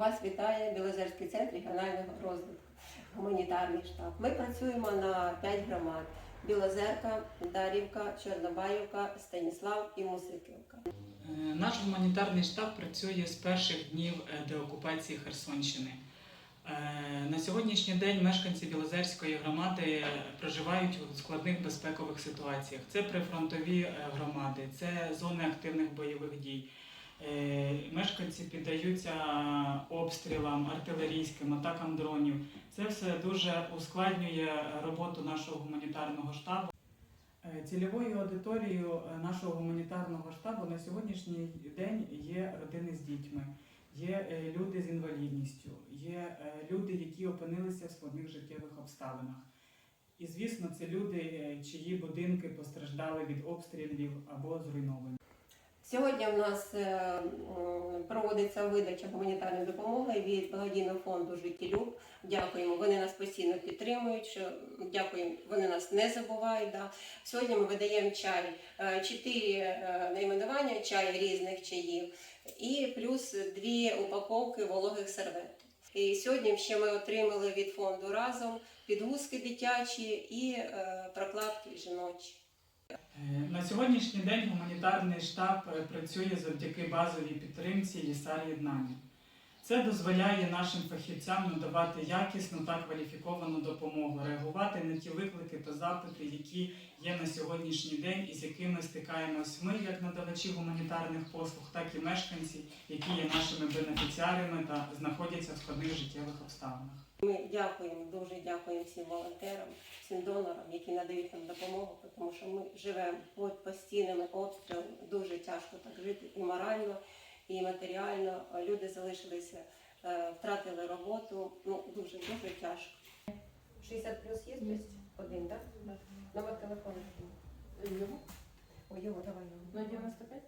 Вас вітає Білозерський центр регіонального розвитку, гуманітарний штаб. Ми працюємо на 5 громад: Білозерка, Дарівка, Чорнобаївка, Станіслав і Мусиківка. Е, Наш гуманітарний штаб працює з перших днів е, деокупації Херсонщини. Е, На сьогоднішній день мешканці Білозерської громади проживають у складних безпекових ситуаціях. Це прифронтові громади, це зони активних бойових дій. Е, Мешканці піддаються обстрілам, артилерійським, атакам дронів. Це все дуже ускладнює роботу нашого гуманітарного штабу. Е, Цільовою аудиторією нашого гуманітарного штабу на сьогоднішній день є родини з дітьми, є е, люди з інвалідністю, є люди, які опинилися в складних життєвих обставинах. І звісно, це люди, чиї будинки постраждали від обстрілів або зруйновані. Сьогодні в нас е, проводиться видача гуманітарної допомоги від благодійного фонду Життєлюб. Дякуємо. Вони нас постійно підтримують. Дякуємо, вони нас не забувають. Да. Сьогодні ми видаємо чай, е, чотири е, найменування чай різних чаїв, і плюс дві упаковки вологих серветок. І сьогодні ще ми отримали від фонду разом підгузки дитячі і прокладки жіночі. Е, На сьогоднішній день гуманітарний штаб е, працює завдяки базовій підтримці ліса єднання. Це дозволяє нашим фахівцям надавати якісну та кваліфіковану допомогу, реагувати на ті виклики та запити, які є на сьогоднішній день і з якими стикаємось ми, як надавачі гуманітарних послуг, так і мешканці, які є нашими бенефіціарами та знаходяться в складних життєвих обставинах. Ми дякуємо, дуже дякуємо всім волонтерам, всім донорам, які надають нам допомогу, тому що ми живемо під постійними обстрілами. Дуже тяжко так жити і морально, і матеріально. Люди залишилися, е, втратили роботу. Ну дуже дуже тяжко. 60 плюс є хтось? Один, так? Номер телефону. Ой, його, давай його. 095?